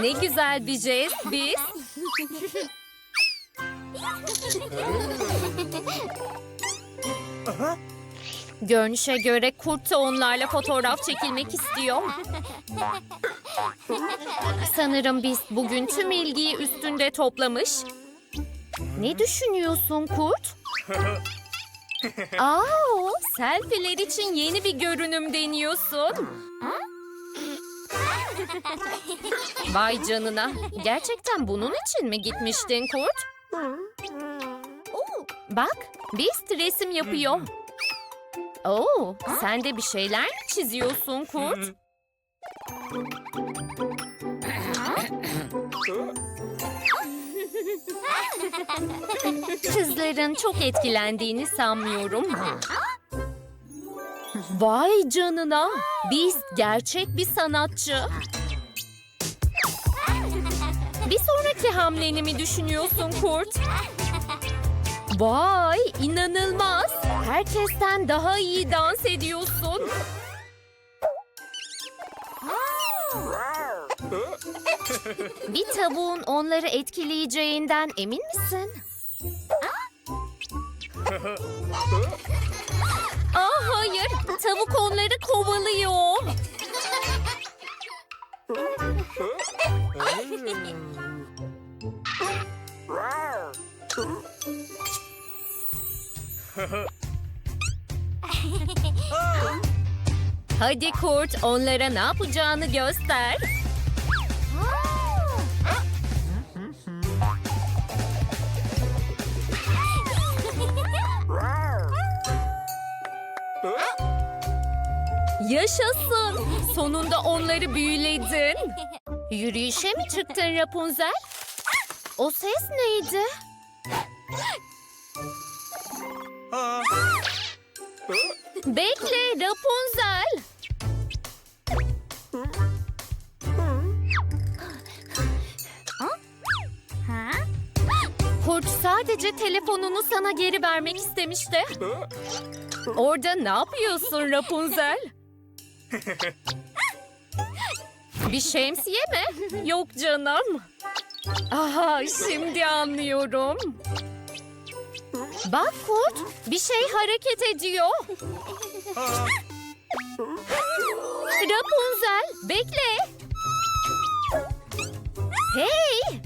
Ne güzel bir jest biz. Görünüşe göre kurt da onlarla fotoğraf çekilmek istiyor. Sanırım biz bugün tüm ilgiyi üstünde toplamış. Ne düşünüyorsun kurt? Aa, selfie'ler için yeni bir görünüm deniyorsun. Vay canına. Gerçekten bunun için mi gitmiştin kurt? Bak, Beast resim yapıyor. Oo, sen de bir şeyler mi çiziyorsun kurt? Kızların çok etkilendiğini sanmıyorum. Vay canına. Beast gerçek bir sanatçı. Bir sonraki hamleni mi düşünüyorsun Kurt? Vay inanılmaz. Herkesten daha iyi dans ediyorsun. Bir tavuğun onları etkileyeceğinden emin misin? Aa hayır, tavuk onları kovalıyor. Hadi kurt, onlara ne yapacağını göster. Yaşasın. Sonunda onları büyüledin. Yürüyüşe mi çıktın Rapunzel? O ses neydi? Bekle Rapunzel. Kurt sadece telefonunu sana geri vermek istemişti. Orada ne yapıyorsun Rapunzel? Bir şemsiye mi? Yok canım. Aha şimdi anlıyorum. Bak Kurt, bir şey hareket ediyor. Rapunzel, bekle. Hey!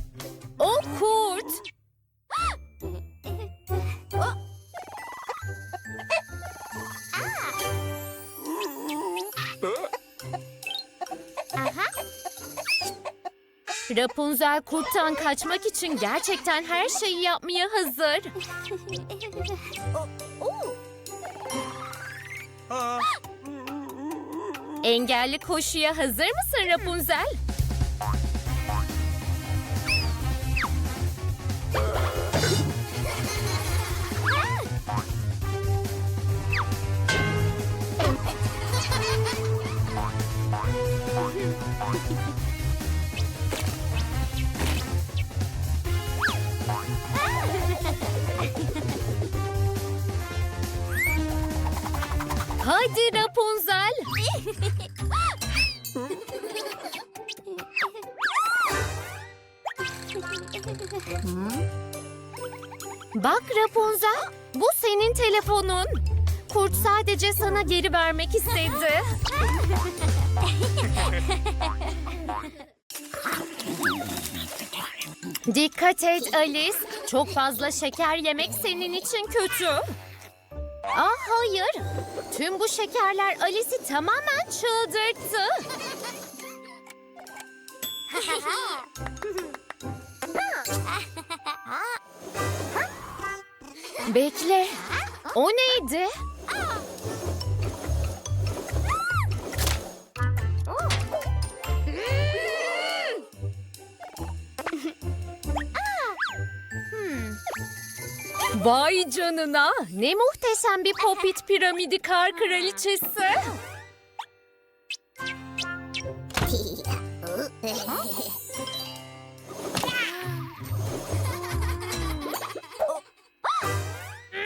O kurt. Rapunzel kurttan kaçmak için gerçekten her şeyi yapmaya hazır. Engelli koşuya hazır mısın Rapunzel? Hadi Rapunzel. Bak Rapunzel, bu senin telefonun. Kurt sadece sana geri vermek istedi. Dikkat et Alice. Çok fazla şeker yemek senin için kötü. Ah hayır. Tüm bu şekerler Alice'i tamamen çıldırttı. Bekle. O neydi? Vay canına. Ne muhteşem bir popit piramidi kar kraliçesi.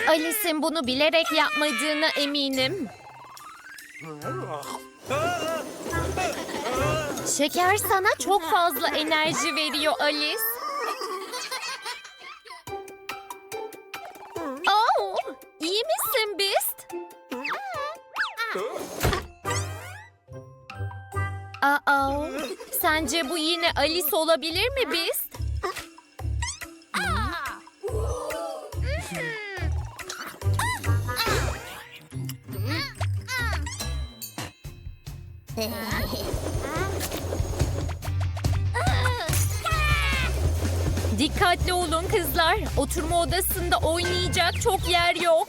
Alice'in bunu bilerek yapmadığına eminim. Şeker sana çok fazla enerji veriyor Alice. Sence bu yine Alice olabilir mi Beast? Dikkatli olun kızlar. Oturma odasında oynayacak çok yer yok.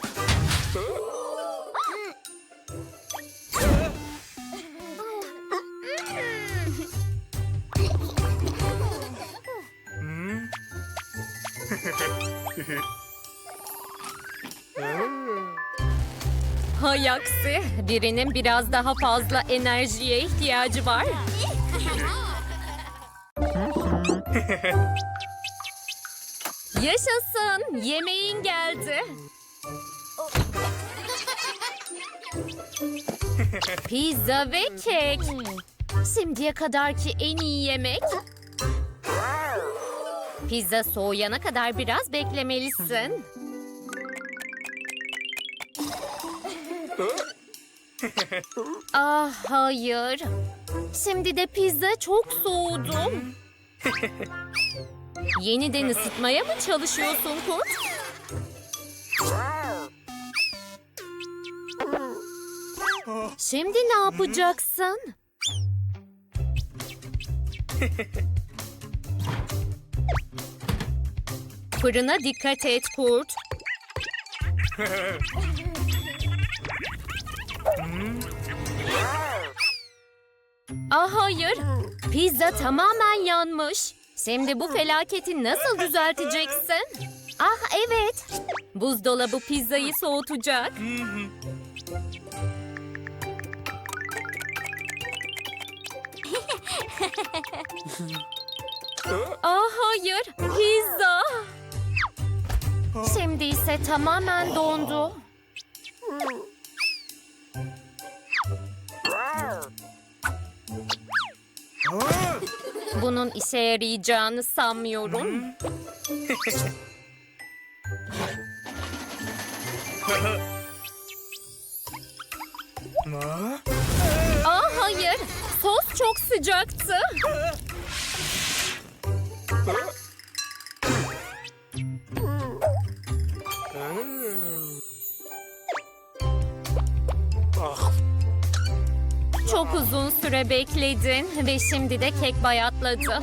Hay aksi, birinin biraz daha fazla enerjiye ihtiyacı var. Yaşasın, yemeğin geldi. Pizza ve kek. Şimdiye kadarki en iyi yemek. Pizza soğuyana kadar biraz beklemelisin. Ah hayır. Şimdi de pizza çok soğudu. Yeniden ısıtmaya mı çalışıyorsun kurt? Şimdi ne yapacaksın? Fırına dikkat et kurt. Ah hayır. Pizza tamamen yanmış. Şimdi bu felaketi nasıl düzelteceksin? Ah evet. Buzdolabı pizzayı soğutacak. Ah hayır. Pizza. Şimdi ise tamamen dondu. Bunun işe yarayacağını sanmıyorum. Aa hayır. Sos çok sıcaktı. Çok uzun süre bekledin ve şimdi de kek bayatladı.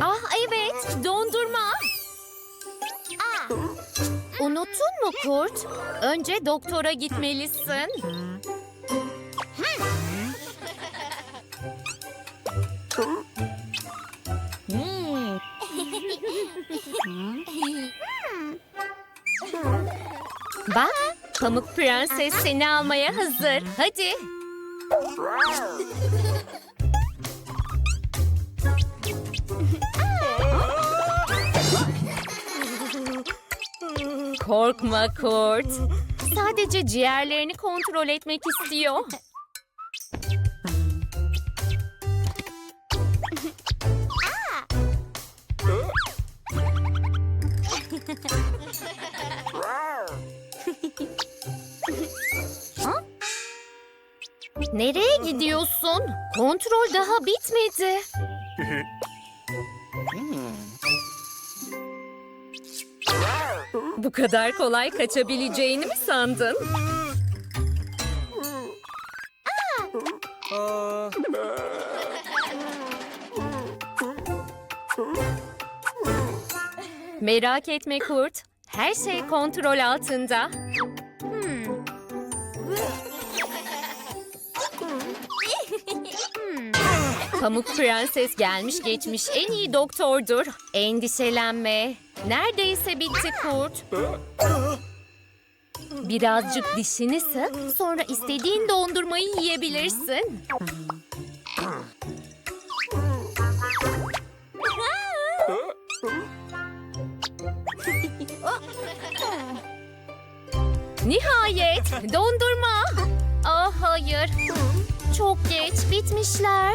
ah evet, dondurma. Unuttun mu Kurt? Önce doktora gitmelisin. Bak, Pamuk Prenses seni almaya hazır. Hadi. Korkma Kurt. Sadece ciğerlerini kontrol etmek istiyor. Nereye gidiyorsun? Kontrol daha bitmedi. Bu kadar kolay kaçabileceğini mi sandın? Merak etme Kurt. Her şey kontrol altında. Pamuk Prenses gelmiş geçmiş en iyi doktordur. Endişelenme. Neredeyse bitti kurt. Birazcık dişini sık, sonra istediğin dondurmayı yiyebilirsin. Nihayet dondurma. Ah hayır. Çok geç bitmişler.